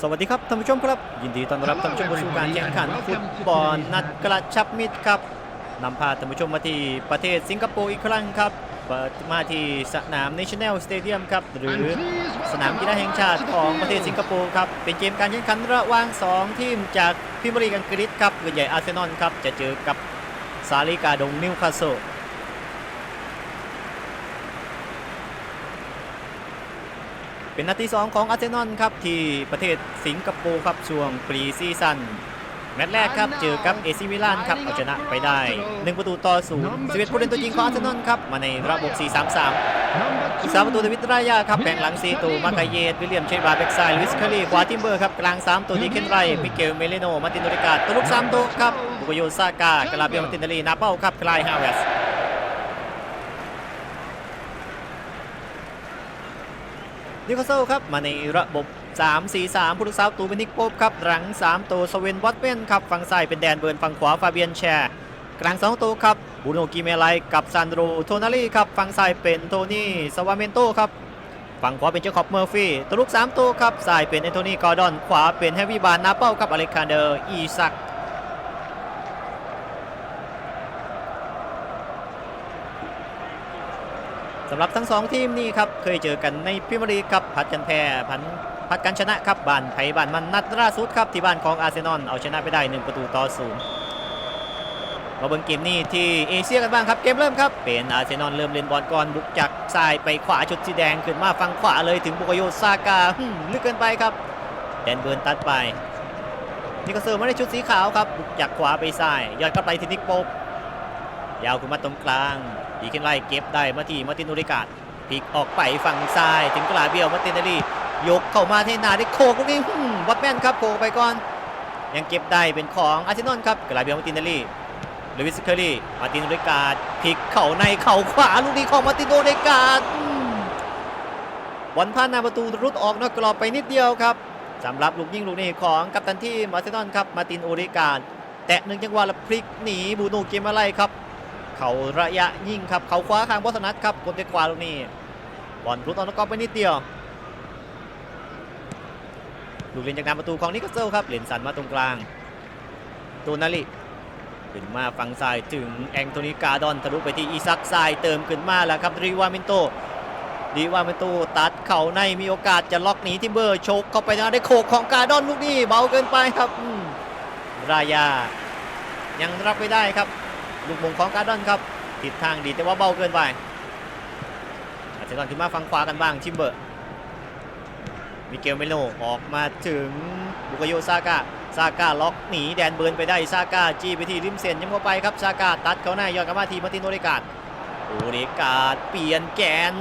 สวัสดีครับท่านผู้ชมครับ ยินดีต้อนรับท่านผู้ชมเข้าสู่การแข่งขันฟุตบอลนัดกระชับมิตรครับนำพาท่านผู้ชมมาที่ประเทศสิงคโปร์อีกครั้งครับเปิดมาที่สนาม National Stadium ครับหรือสนามกีฬาแห่งชาติของประเทศสิงคโปร์ครับเป็นเกมการแข่งขันระหว่าง 2 ทีมจากพรีเมียร์ลีกอังกฤษครับเปืนใหญ่อาร์เซนอลครับจะเจอกับซาลิกาดงนิวคาสเซิล เป็นนัดที่ 2 ของอาร์เซนอลครับที่ประเทศสิงคโปร์ครับช่วงปรีซีซั่นแมตช์แรกครับเจอกับเอซิมิลานครับเอาชนะไปได้ 1 ประตูต่อศูนย์11ผู้เล่นตัวจริงของอาร์เซนอลครับมาในระบบ 4-3-3 อีกสามประตูเดวิดรายาครับแบ่งหลังซีตูมาคาเยตวิลเลียมเชบาเบ็กไซด์ลุยส์คารีขวาทิมเบอร์ครับกลาง 3 ตัวดีเคนไรมิเกลเมเลโนมาร์ตินโนริกาตัวลุก3ตัวครับบุกโยซากากลาเบียมาร์ตินเดลีนาเป้าครับคลายฮาวเวส นิวคาสเซิลครับมาในระบบ 3-4-3ผู้รักษาประตูเป็นนิกโป๊บครับหลัง 3 ตัวสเวนวอตเวนครับฝั่งซ้ายเป็นแดนเบิร์นฝั่งขวาฟาเบียนแชร์ กลาง 2 ตัวครับบูโนกิเมไลกับซานโดโทนาลีครับฝั่งซ้ายเป็นโทนี่สวาเมนโตครับฝั่งขวาเป็นเจคอบเมอร์ฟี่ตัวลุก 3 ตัวครับซ้ายเป็นแอนโทนีกอร์ดอนขวาเป็นแฮร์รี่บานนาเป้าครับอเล็กซานเดอร์อีซัก สำหรับทั้งสองทีมนี่ครับเคยเจอกันในพรีเมียร์ลีกครับผัดกันแพ้ผันผัดกันชนะครับบ้านไผ่บ้านมันนัดล่าสุดครับที่บ้านของอาร์เซนอลเอาชนะไปได้ 1 ประตูต่อศูนย์มาเบิ่งเกมนี้ที่เอเชียกันบ้างครับเกมเริ่มครับเป็นอาร์เซนอลเริ่มเล่นบอลก่อนบุกจากซ้ายไปขวาชุดสีแดงขึ้นมาฝั่งขวาเลยถึงบุกโยซากาหึ่มลึกเกินไปครับแดนเบิร์นตัดไปนี่ก็เซอร์มาได้ชุดสีขาวครับบุกจากขวาไปซ้ายยอดกลับไปที่นิกโป๊ยาวขึ้นมาตรงกลาง ดีขึ้นไล่เก็บได้มาทีมาตินโนริกาดพลิกออกไปฝั่งซ้ายถึงกลาเบียวมาตินเนลลี่ยกเข้ามาที่หนาได้โคกลูกนี้หืมวัดแม่นครับโคกไปก่อน ยังเก็บได้เป็นของอาร์เซนอลครับกลาเบียวมาตินเนลลี่ลูวิสเคอรี่มาตินโนริกาดพลิกเข่าในเข่าขวาลูกนี้ของมาตินโนริกาดบอลผ่านหน้าประตูรุดออกนอกกรอบไปนิดเดียวครับสำหรับลูกยิงลูกนี้ของกัปตันทีมอาร์เซนอลครับมาตินโอริกาดแตะหนึ่งจังหวะแล้วพลิกหนีบูโนเกมอะไรครับ เขาระยะยิงครับเขาคว้าคางบอสนัทครับกดด้วยขวาลูกนี้บอลรุดออกนกกรอบไปนิดเดียวลูกเล่นจากกาประตูของนิโคลเซลครับเหรียญสันมาตรงกลางตูนาลิขึ้นมาฝั่งซ้ายถึงแองโทนีกาดอนทะลุไปที่อีซักซายเติมขึ้นมาแล้วครับรีวาเมนโตรีวาเมนโตตัดเข่าในมีโอกาสจะล็อกหนีทิมเบอร์โชกเข้าไปนะได้โขกของกาดอนลูกนี้เบาเกินไปครับรายา ยังรับไม่ได้ครับ ลูกมงของการ์ดอนครับทิศทางดีแต่ว่าเบาเกินไปอาจจะตอนขึ้นมาฝั่งขวากันบ้างชิมเบอร์มิเกลเมโลออกมาถึงบุกโยซากาซาก้าล็อกหนีแดนเบิร์นไปได้ซาก้าจี้ไปที่ริมเส้นยังเข้าไปครับซาก้าตัดเข้าหน้าย้อนกลับมาทีมาตินโอเดกาดโอเดกาดเปลี่ยนแกน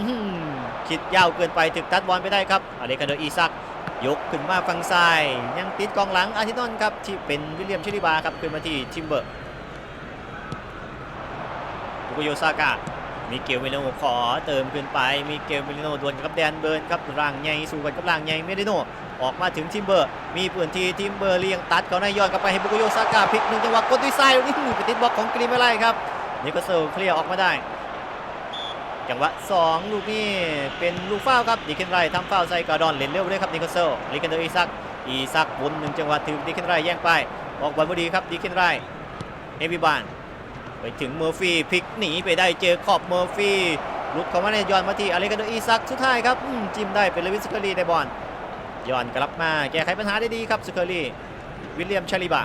คิดยาวเกินไปถึกตัดบอลไปได้ครับอเล็กซานเดอร์อีซักยกขึ้นมาฝั่งซ้าย ยังติดกองหลังอาร์เทินอนครับที่เป็นวิลเลียมชิลิบาครับขึ้นมาที่ทิมเบอร์ บุกโยซากะมีเกลเมลิโนขอเติมขึ้นไป มีเกลเมลิโนดวลกับแดนเบิร์นครับร่างใหญ่สู้กันกับร่างใหญ่เมลิโนออกมาถึงทิมเบอร์ มีปืนทีทิมเบอร์เลี้ยงตัดเขาในายย้อนกลับไปให้บุกโยซากะพลิกหนึ่งจังหวะกดด้วยซ้ายนี่ไปติดบล็อกของกรีนไม่ไล่ครับนี่ก็เซลเคลียร์ออกมาได้จังหวะสองลูกนี้เป็นลูกฟาวครับดีเคนไรทำฟาวใส่กาดอนเล่นเร็วเลยครับนิโคเซลลิกันเดอร์อีซักอีซักบนหนึ่งจังหวะถึงดีเคนไรแย่งไปออกบอลพอดีครับดีเคนไรเฮฟวี่บาน ไปถึงเมอร์ฟี่พลิกหนีไปได้เจอขอบเมอร์ฟี่ลุดเข้ามาในย้อนมาที่อเล็กซานเดอร์อีซักสุดท้ายครับจิ้มได้เป็นเลวิสสเคอรี่ได้บอลย้อนกลับมาแก้ไขปัญหาได้ดีครับสเคอรี่วิลเลียมชาลิบา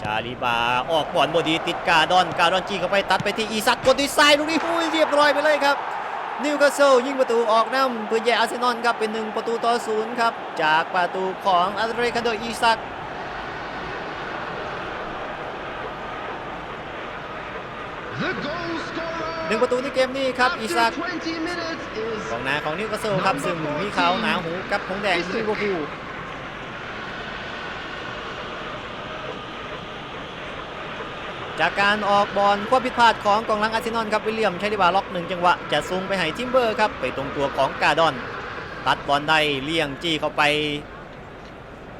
ชาลิบาออกบอลบดีติดกาดอนกาดอนจีเข้าไปตัดไปที่อีซักกดด้วยซ้ายลูกนี้หุ้ยเรียบร้อยไปเลยครับนิวคาสเซิลยิงประตูออกนำเพื่อแย่อาร์เซนอลครับเป็นหนึ่งประตูต่อศูนย์ครับจากประตูของอเล็กซานเดอร์อีซัก ห นึ่งประตูในเกมนี้ครับอีซักกองหน้าของนิวคาสเซิลครับซึ่งมีขาวหนาหูกับหงแดงลิเวอร์พูลจากการออกบอลความผิดพลาดของกองหลังอาร์เซนอลครับวิลเลียมใช้ดีบาล็อกหนึ่งจังหวะจะซุงไปให้ทิมเบอร์ครับไปตรงตัวของกาดอน ตัดบอลได้เลี่ยงจี้เข้าไป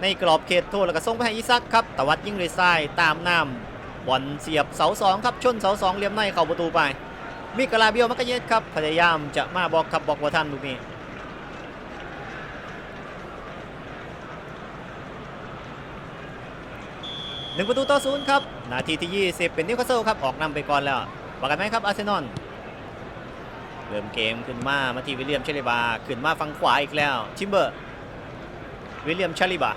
ในกรอบเขตโทษแล้วก็ส่งไปให้อีซักครับตวัดยิงเลยซ้ายตามน้ำบอลเสียบเสาสองครับชนเสาสองเหลี่ยมในเข้าประตูไป มิกลาเบียวมักเยสครับ พยายามจะมาบอกขับบอกว่าท่านดูกนี้หนึ่งประตูต่อศูนย์ครับ นาทีที่ 20 เป็นนิวคาสเซิลครับ ออกนำไปก่อนแล้วบอกกันไหมครับ อาร์เซนอลเริ่มเกมขึ้นมามาทีวิลเลียมเชลิบา ขึ้นมาฟังขวาอีกแล้ว ชิมเบอร์ วิลเลียมเชลิบา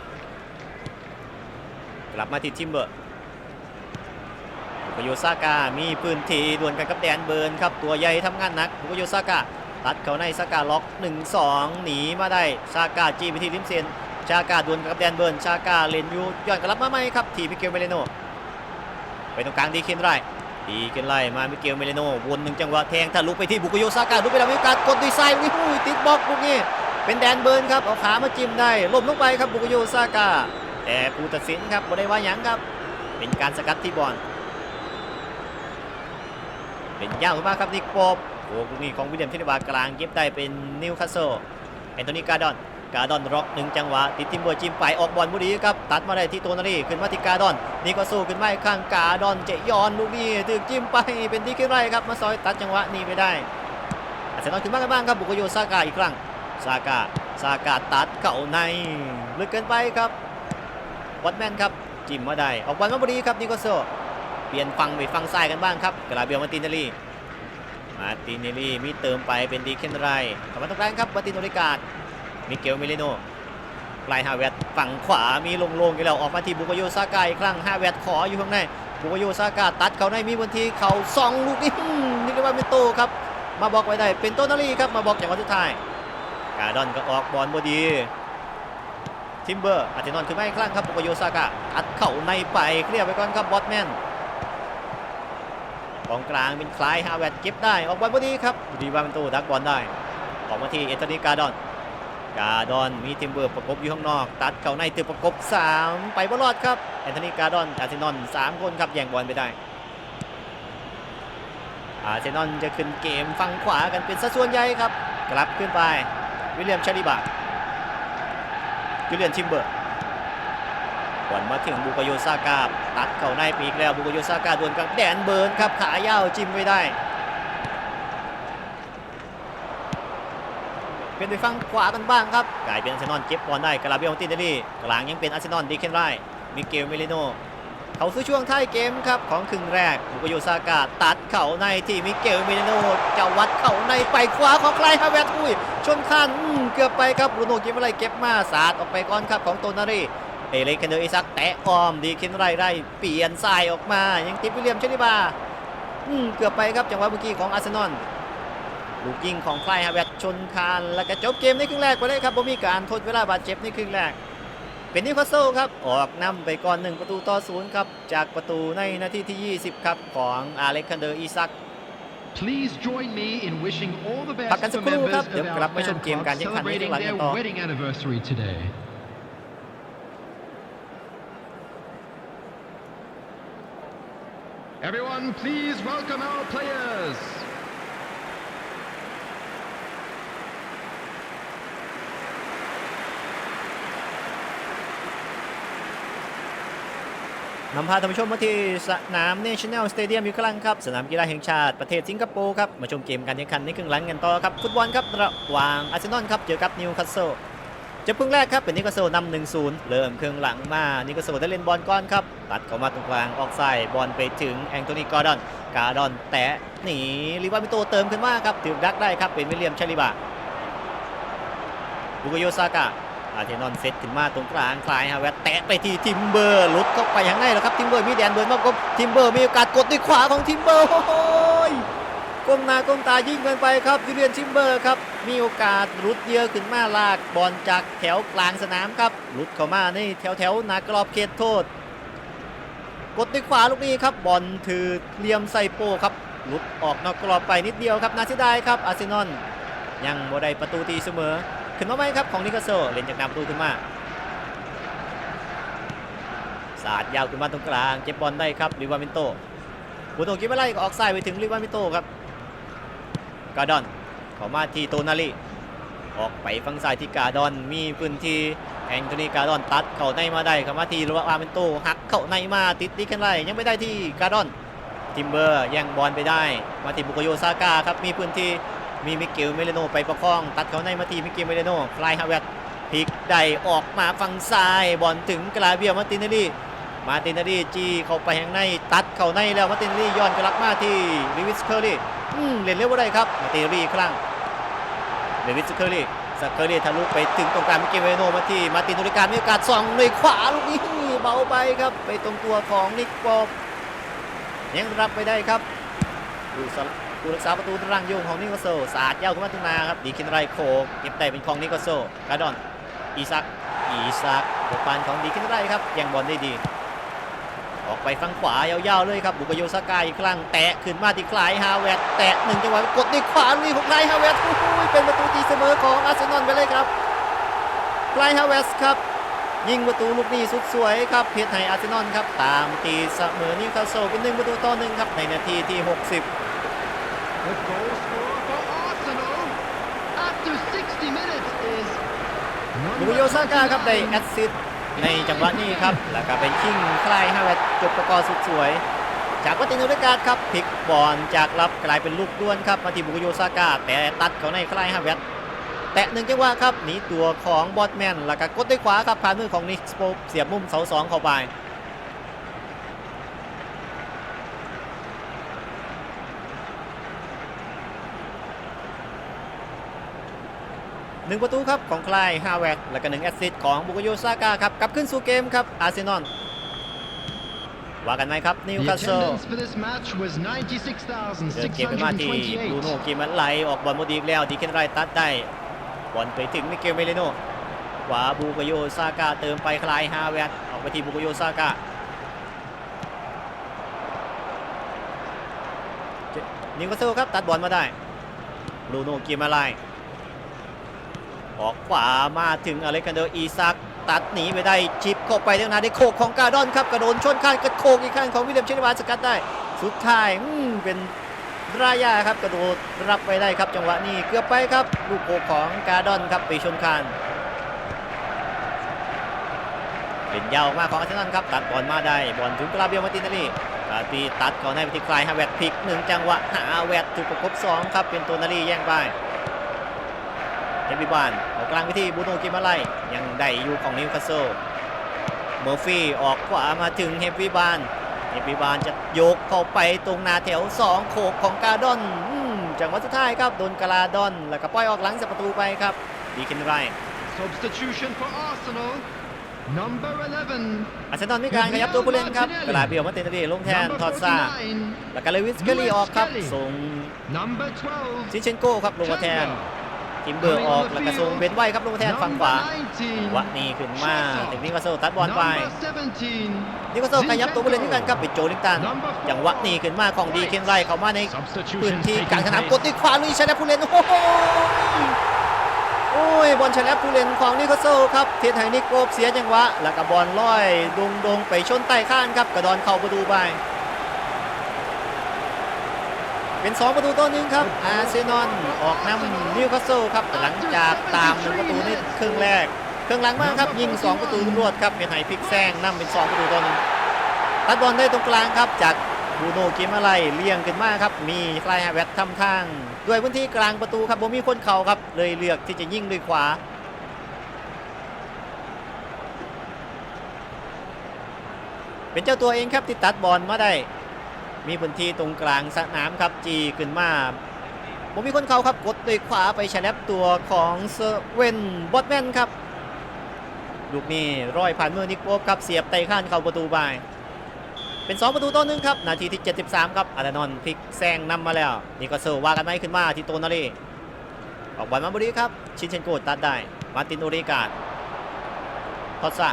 กลับมาที่ชิมเบอร์ บุกโยซากามีพื้นที่ดวลกันกับแดนเบิร์นครับตัวใหญ่ทำงานหนักบุกโยซากาตัดเขาในซากาล็อก 1-2 หนีมาได้ซากาจีไปที่ริมเซนชากาดวลกับแดนเบิร์นชากาเลนยูย้อนกลับมาไหมครับทีมิเกลเมเลโนไปตรงกลางดีเคนไรดีเคนไรมามิเกลเมเลโนวนหนึ่งจังหวะแทงทะลุไปที่บุกโยซากาลุกไปแล้วมีโอกาสกดด้วยซ้ายวิหูยติดบล็อกลูกนี้เป็นแดนเบิร์นครับเอาขามาจิ้มได้ล้มลงไปครับบุกโยซากาแต่ผู้ตัดสินครับบ่ได้ว่าหยังครับ เป็นการสกัดที่บอล เป็นยาวมาครับนิกปอบโอ้ลูกนี้ของวิลเลียมเทนิบากลางเก็บได้เป็นนิวคาสเซิลแอนโทนีกาดอนกาดอนร็อกหนึ่งจังหวะติดทิมเบอร์จิมไปออกบอลบุรีครับตัดมาได้ที่โตนารีขึ้นมาที่การดอน นี่ก็สู้ขึ้นมาข้างกาดอนเจยอนลูกนี้ถึกจิมไปเป็นดีขึ้นไรครับมาซอยตัดจังหวะนี้ไปได้อาเซนอลขึ้นมากันบ้างครับบุกโยซากาอีกครั้งซากาซากาตัดเข่าในลึกเกินไปครับวัดแมนครับจิมมาได้ออกบอลมาบุรีครับนิโคโซ ปลี่ยนฝั่งไปฝั่งซ้ายกันบ้างครับกราเบียมาตินเนลี่ มาตินเนลี่มีเติมไปเป็นดีเคนไรกลับมาตรงกลางครับมาตินโนริกาดมิเกลมิลิโนปลายฮาเวตฝั่งขวามีโล่งๆกันแล้วออกมาที่บุกโยซากาอีกครั้งฮาเวตขออยู่ข้างในบุกโยซากาตัดเขาในมีบนทีเขาสองลูกนี้อื้อนี่เรียกว่าเป็นโตครับ มาบอกไว้ได้เป็นโตนารีครับมาบอกจากวันสุดท้ายกาดอนก็ออกบอลบดีทิมเบอร์อาร์เทนอนคือไม่ครั้งครับบุกโยซากาอัดเข่าในไปเคลียร์ไปก่อนครับบอสแมน กองกลางเป็นคลายฮาเวตเก็บได้ออกบอลบดีครับดีวาเป็นโตดักบอลได้ออกมาที่เอตโนีกาดอน กาดอนมีทิมเบอร์ประกบอยู่ข้างนอก ตัดเข้าในตึกประกบ 3 ไปบอลอดครับแอนโทนีกาดอนอาร์เซนอล3คนครับแย่งบอลไปได้อาร์เซนอลจะขึ้นเกมฝั่งขวากันเป็นสัดส่วนใหญ่ครับ กลับขึ้นไป วิลเลียมชาลิบาจูเลียนทิมเบอร์ บอลมาถึงบุกโยซากาตัดเข้าในปีกแล้วบุกโยซากาดวลกับแดนเบิร์นครับขายาวจิ้มไว้ได้ เป็นไปฝั่งขวากันบ้างครับกลายเป็นอาร์เซนอลเก็บบอลได้กาลาเบียลตินเดลี่กลางยังเป็นอาร์เซนอลดีเคนไรมิเกลเมลิโนเขาสู่ช่วงท้ายเกมครับของครึ่งแรกบุกโยซากาตัดเข่าในที่มิเกลเมลิโนจะวัดเข่าในไปขวาของใครฮาเวตอุ้ยชนคันเกือบไปครับบรูโน่เก็บอะไรเก็บมาสาดออกไปก่อนครับของโตนารี เอเลกเคนเดอร์อิซักแตะออมดีเคนไรไรเปลี่ยนสายออกมา ยังติดวิลเลียมเชลิบาอืมเกือบไปครับจังหวะเมื่อกี้ของอาร์เซนอลลูกยิงของไฟฮาเวตชนคานแล้วก็จบเกมในครึ่งแรกไปเลยครับบ่มีการทดเวลาบาดเจ็บในครึ่งแรก เป็นนิวคาสเซิลครับ ออกนำไปก่อน 1 ประตูต่อศูนย์ครับ จากประตูในนาทีที่ 20 ครับ ของอาเล็กซานเดอร์อีซัก Please join me in wishing all the พัก best กันสัก for ครู่ members ครับ of เดี๋ยวกลับ our มาชม fan เกมการ club แข่งขันใน celebrating ครึ่งหลังกัน their ต่อ Everyone, please welcome our players. นำพาท่านผู้ชมมาที่สนาม National Stadium อีกครั้งครับ สนามกีฬาแห่งชาติประเทศสิงคโปร์ครับ มาชมเกมการแข่งขันในครึ่งหลังกันต่อครับ ฟุตบอลครับ ระหว่างอาร์เซนอลครับ เจอกับนิวคาสเซิล จะพึ่งแรกครับเป็นนิวคาสเซิลนำหนึ่งศูนย์เริ่มครึ่งหลังมา นิวคาสเซิลได้เล่นบอลก่อนครับ ตัดเข้ามาตรงกลางออกไซ้ายบอลไปถึงแองโทนีกอร์ดอน กาดอนแตะหนีลิวามิโตเติมขึ้นมาครับถือดักได้ครับเป็นวิลเลียมชาลิบาบุกโยซากะอาร์เทนอนเซตขึ้นมาตรงกลางคลายฮาวเวตแตะไปที่ทิมเบอร์ลุดเข้าไปอย่างไรแล้วครับทิมเบอร์มีแดนเบิร์นมากกทิมเบอร์มีโอกาสกดด้วยขวาของทิมเบอร์โอ้ย ก้มหน้าก้มตายิ่งกันไปครับยูเรียนทิมเบอร์ครับมีโอกาสหลุดเยอะขึ้นมาลากบอลจากแถวกลางสนามครับหลุดเข้ามาในแถวแถวหนากรอบเขตโทษ กดด้วยขวาลูกนี้ครับบอลถือเหลี่ยมใส่โปครับหลุดออกนอกกรอบไปนิดเดียวครับนาซิดายครับอาร์เซนอลยังบ่ได้ประตูตีเสมอ ขึ้นมาไหมครับของนิโคลโซเล่นจากนำประตูขึ้นมาสาดยาวขึ้นมาตรงกลางเก็บบอลได้ครับลิวามินโตบุตงกิบอะไรก็ออกซ้ายไปถึงลิวามินโตครับ กาดอนเข้ามาที่โตนาลีออกไปฝั่งซ้ายที่กาดอนมีพื้นที่แองโทนีกาดอนตัดเข้าในมาได้เข้ามาที่ลิวาเมนโตหักเข้าในมาติดดีกันไรยังไม่ได้ที่กาดอนทิมเบอร์แย่งบอลไปได้มาที่บุกโยซาก้าครับมีพื้นที่มีมิเกลเมเลโนไปประคอง ตัดเขาในมาทีมิเกลเมเลโนฟลายฮาเวตพลิกได้ออกมาฝั่งซ้ายบอลถึงกลาเบียมาตินเนลลี่มาตินเนลลี่จี้เข้าไปข้างในตัดเข้าในแล้วมาตินเนลลี่ย้อนกลับมาที่ลิวิสเคอรี่ เล่นเร็วบ่ได้ครับมาตินเนลลี่อีกครั้งลิวิสเคอรี่สเคอรี่ทะลุไปถึงตรงกลางมิเกลเวโนมาที่มาตินโนริการมีโอกาสส่องเลยขวาลูกนี้เบาไปครับ ไปตรงตัวของนิกปอบยังรับไปได้ครับดูสลผู้รักษาประตูร่างโยงของนิโคลโซสาดยาขึ้นมาถึงมาครับดีคินไรโคเก็บได้เป็นของนิโคลโซกาดอนอีซักอีซักบกปานของดีขึ้นได้ครับยังบอลได้ดี ออกไปฝั่งขวายาวๆเลยครับบุกโยสกายอีกครั้งแตะขึ้นมาที่คลายฮาวเวตแตะหนึ่งจังหวะกดด้วยขวาลุยของคลายฮาวเวตโอ้โหเป็นประตูตีเสมอของอาร์เซนอลไปเลยครับคลายฮาวเวตครับยิงประตูลูกนี้สุดสวยครับเพียรไทยอาร์เซนอลครับตามตีเสมอนิวคาสเซิลเป็นหนึ่งประตูต่อหนึ่งครับในนาทีที่ 60 The goal scorer for Arsenal after 60 minutes is บุกโยซาก้าครับได้แอสซิสต์ ในจังหวะนี้ครับ แล้วก็เป็นคิงคลายฮาวเวตจบประกอบสุดสวย จากวัตินุริการครับพลิกบอลจากรับกลายเป็นลูกด้วนครับมาที่บุกโยซาก้าแต่ตัดเขาในคลายฮาวเวตแตะหนึ่งจังหวะครับหนีตัวของบอสแมนแล้วก็กดด้วยขวาครับผ่านมือของนิกสโปเสียบมุมเสาสองเข้าไป หนึ่งประตูครับของคลายฮาวเวตแล้วก็หนึ่งแอสซิสต์ของบุกโยซาก้าครับกลับขึ้นสู่เกมครับอาร์เซนอลว่ากันไหมครับนิว the คาสเซิล attendance for this match was เดินเกมไปมาที่บรูโน่96,628เกมมันไหลออกบอลโมดีอีกแล้วดีเคนไรตัดได้บอลไปถึงมิเกลเมเลโนขวาบูกโยซาก้าเติมไปคลายฮาวเวตออกไปที่บุกโยซาก้านิวคาสเซิลครับตัดบอลมาได้บรูโน่เกมมาไล ออกขวามาถึงอเล็กซานเดอร์อีซักตัดหนีไปได้ชิปเข้าไปทางหนาได้โคกของกาดอนครับกระโดนชนข้างกระโคกอีกข้างของวิลเลียมเชนวานสกัดได้ สุดท้ายเป็นรายาครับกระโดดรับไปได้ครับจังหวะนี้เกือบไปครับ ลูกโคกของกาดอนครับไปชนคานเป็นยาวมากของอาร์เซนอลครับตัดบอลมาได้บอลถึงกราเบียมาตินเนลลี่กาตีตัดก่อนให้ไปที่คลายฮาแวตพลิกหนึ่งจังหวะหาแวตถูกประกบสองครับเป็นตัวนารีแย่งไป เฮฟวี่บานเอากลางไปที่บูโนกิมาไลยังได้อยู่ของนิวคาสเซิลเมอร์ฟี่ออกขวามาถึงเฮฟวี่บานเอปีบานจะโยกเข้าไปตรงหนาแถว 2 โขกของกาดอนอืมจังหวะสุดท้ายครับโดนกาลาดอน แล้วก็ปล่อยออกหลังจากประตูไปครับดีขึ้นไร substitution for Arsenal number 11อาร์เซนอลมีการขยับตัวผู้เล่นครับกลาเบียวมาเตนเดลงแทน number ทอดซ่า49แล้วก็เลวิสเกอรี่ออกครับส่ง number 12ซิเชนโก้ครับลงมาแทน ทิมเบอร์ออกแล้วก็ส่งเบนไว้ครับลงมาแทนฝั่งขวาวะนี่ขึ้นมาถึงนิโคลโซตัดบอลไปนิโคลโซขยับตัวผู้เล่นด้วยกันครับเป็นโจลิงตันจังหวะนี้ขึ้นมาของดีเคนไรเข้ามาในพื้นที่กลางสนามกดด้วยขวาลุยชนะผู้เล่นโอ้โหโอ้ยบอลชนะผู้เล่นของนิโคลโซครับเทียไทนิโกบเสียจังหวะแล้วก็บอลลอยดงดงไปชนใต้ข้านครับกระดอนเข้าประตูไป เป็น 2 ประตูต่อหนึ่งครับอาร์เซนอลออกนำนิวคาสเซิลครับหลังจากตามหนึ่งประตูในครึ่งแรกครึ่งหลังมากครับยิง 2 ประตูรวดครับเป็นไหพลิกแซงนำเป็น 2 ประตูต่อหนึ่งตัดบอลได้ตรงกลางครับจากบูโนกิมาไลเลี้ยงขึ้นมาครับมีคลายฮาเวตทำทาง ด้วยพื้นที่กลางประตูครับโบมีคนเข่าครับ เลยเลือกที่จะยิงด้วยขวา เป็นเจ้าตัวเองครับที่ตัดบอลมาได้ มีพื้นที่ตรงกลางสนามครับจีขึ้นมาผมมีคนเขาครับกดด้วยขวาไปฉลับตัวของเซเว่นบอตแมนครับ ลูกนี้ร้อยผ่านมือนิกโป๊บครับเสียบไต่ข้านเข้าประตูไปเป็น 2 ประตูต่อหนึ่งครับ นาทีที่ 73 ครับอาร์นอนพลิกแซงนำมาแล้วนี่ก็เซอร์ว่ากันไหมขึ้นมาที่โตนารีออกบอลมาบุริครับ ชินเชนโกตัดได้ มาตินโอริกาดทอดซ่า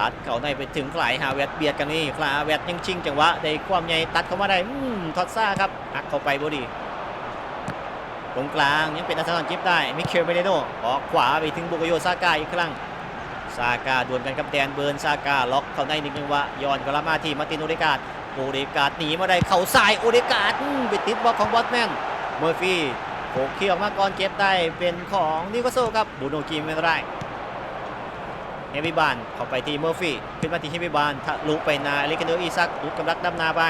ตัดเขาในไปถึงคลายฮาเวตเบียดกันนี่คลายฮาเวตยังชิงจังหวะได้ความใหญ่ตัดเข้ามาได้อืมทอดซ่าครับหักเข้าไปบดีตรงกลางยังเป็นอาร์เซนจิบได้มิเคลเมเลโนออกขวาไปถึงบุกโยซากาอีกครั้งซากาดวลกันกับแดนเบิร์นซากาล็อกเข้าในหนึ่งจังหวะย้อนกลับมาที่มาตินโอเดกาดโอเดกาดหนีมาได้เข่าซ้ายโอเดกาดไปติดบล็อกของบอสแมนเมอร์ฟี่โขกเขี้ยวมาก่อนเก็บได้เป็นของนิวคาสเซิลครับบูโนกีไม่ได้ เฮฟวิบานเข้าไปที่เมอร์ฟี่ขึ้นมาที่เฮฟวิบานทะลุไปนาอเล็กซานเดอร์อีซักลุดกำลังดำนาไป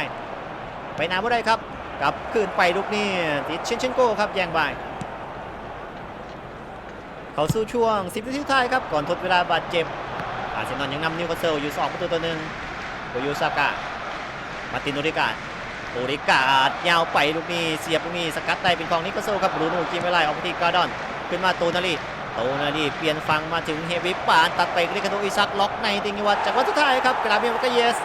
ไปนาไม่ได้ครับกลับคืนไปลูกนี้ติดเชนเชนโก้ครับแย่งไปเขาสู้ช่วง 10นาทีท้ายครับก่อนทดเวลาบาดเจ็บอาร์เซนอลยังนำนิวคาสเซิลอยู่2ประตูต่อหนึ่งโกโยซากะมาร์ตินโอริกาโอริกาดยาวไปลูกนี้เสียบลูกนี้สกัดได้เป็นของนิโคโซครับรูน่กินไม่ไล่ออกไปที่กาดอน ขึ้นมาโตนาลี ตนาลีเปลี่ยนฝั่งมาถึงเฮวิปานตัดไปเรคาโดอิซักล็อกในติงวัดจากวัดสุดท้ายครับกราเบียมกเยส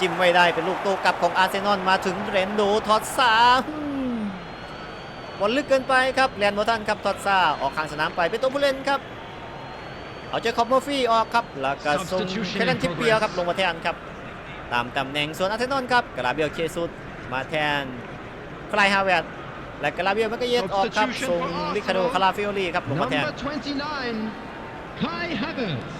จิ้มไม่ได้เป็นลูกโตกลับของอาร์เซนอลมาถึงเรนโดทอดซาอืมบอลลึกเกินไปครับแลนโมตันครับทอดซาออกข้างสนามไปเป็นตัวผู้เล่นครับเอาเจอคอบเมอร์ฟี่ออกครับแล้วก็ส่งเคลันทิปเปียร์ครับลงมาแทนครับตามตำแหน่งส่วนอาร์เซนอลครับกราเบียลเคซุสมาแทนคลายฮาเวร์ด และกราเบียลมันก็เย็ดออกครับส่งลิคาโดคาราฟิโอลีครับลงมาแทน Number 29, Kai Havertz.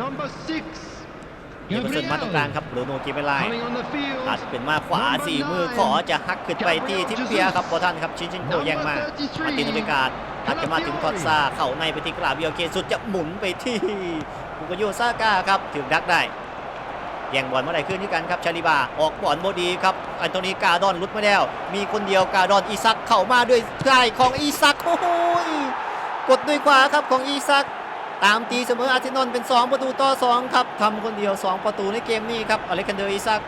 Number 6, เดี๋ยวกระสุนมาตรงกลาง Gabriel. ครับบรูโน่กินไม่ไล่ Coming on the field. ตัดเป็นมาขวาสี่มือขอจะฮักขึ้นไปที่ทิปเปียร์ครับบอทันครับชินชินโกแย่งมามาตินอเมริกาตัดกันมาถึงทอดซาเข้าในไปที่กราเบียลเคสุดจะหมุนไปที่บุกโยซาก้าครับถึงดักได้ แย่งบอลเมื่อไหร่ขึ้นที่กันครับชาลิบาออกบอลโบดีครับอันโตนีกาดอนลุดมาแล้ว มีคนเดียวกาดอนอีซักเข้ามาด้วยใกล้ของอีซักโอ้โหยกดด้วยขวาครับของอีซัก ตามตีเสมออาร์เซนอลเป็น 2 ประตูต่อ 2 ครับทำคนเดียว 2 ประตูในเกมนี้ครับอเล็กซานเดอร์อิซัก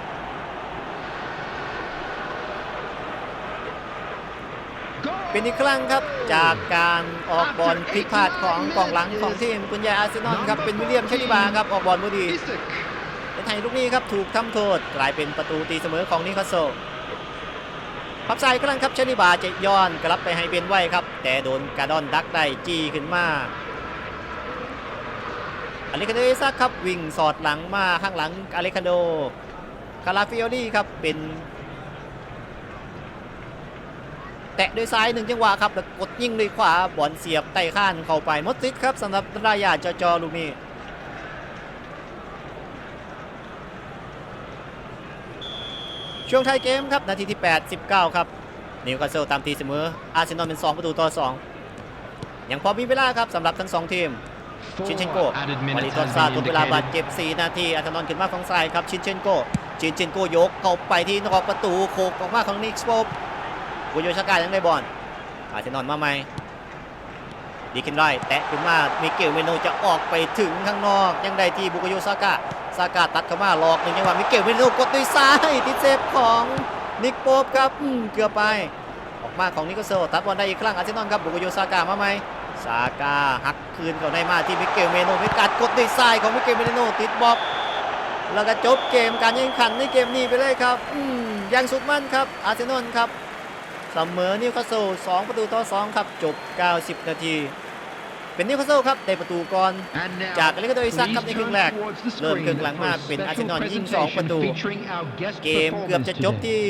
เป็นอีกครั้งครับจากการออกบอลผิดพลาดของกองหลังของทีมคุณยายอาร์เซนอลครับเป็นวิลเลียมเชลิบาครับออกบอลพอดี เป็นไทยลูกนี้ครับถูกทำโทษ กลายเป็นประตูตีเสมอของนิคาสเซพับซ้ายกครั้งครับเชลิบาจะย้อนกลับไปให้เบนไว้ครับ แต่โดนกาดอนดักได้จี้ขึ้นมาอเล็กซานเดอร์อิซักครับวิ่งสอดหลังมาข้างหลังอเล็กซานโดคาราฟิโอลี่ครับเป็น แตะด้วยซ้ายหนึ่งจังหวะครับแล้วกดยิงด้วยขวาบอลเสียบไต่ข้านเข้าไปมดสิทธิ์ครับสำหรับรายาจอจอลูกนี้ ช่วงท้ายเกมครับ นาทีที่89ครับนิวคาสเซิลตามตีเสมอ อาร์เซนอลเป็น 2 ประตูต่อ 2 ยังพอมีเวลาครับสำหรับทั้ง 2 ทีม ชินเชนโก added มาริ minutes ตอน has ซา been ทดเวลาบาด indicated. เจ็บ 4 นาที อาร์เซนอลขึ้นมาฝั่งซ้ายครับ ชินเชนโกชินเชนโกยกเข้าไปที่นอกประตูโคกออกมาของนิกสโปบกุโยชากายังได้บอล อาร์เซนอลมาใหม่ดีขึ้นได้แตะขึ้นมามิเกลเมโนจะออกไปถึงข้างนอกยังได้ที่บุกโยซากะ ซากะตัดเข้ามาหลอกหนึ่งจังหวะมิเกลเมโนกดด้วยซ้ายติดเซฟของนิกโป๊บครับเกือบไป ออกมาของนิโคเซลตัดบอลได้อีกครั้งอาร์เซนอลครับบุกโยซากะมาไหมซากาหักคืนเข้าในมาที่มิเกลเมโนมิกัดกดด้วยซ้ายของมิเกลเมโนติดบล็อกแล้วก็จบเกมการแข่งขันในเกมนี้ไปเลยครับยังสุดมั่นครับอาร์เซนอลครับเสมอนิวคาสเซิล2ประตูต่อ2ครับจบ 90 นาที เป็นนิวคาสเซิลครับได้ประตูก่อน And now, จากอเล็กซานเดอร์อิซักครับใน please ครึ่ง turn แรก towards the เริ่ม screen ครึ่งหลังมา for a เป็นอาร์เซ special นอลยิง 2 ประตู presentation featuring our guest เกมเกือบจะ performance จบ today. ที่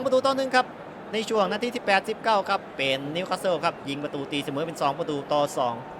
2 ประตูต่อหนึ่งครับ ในช่วงนาทีที่ 89 ครับ เป็นนิวคาสเซิลครับ ยิงประตูตีเสมอเป็น 2 ประตูต่อ 2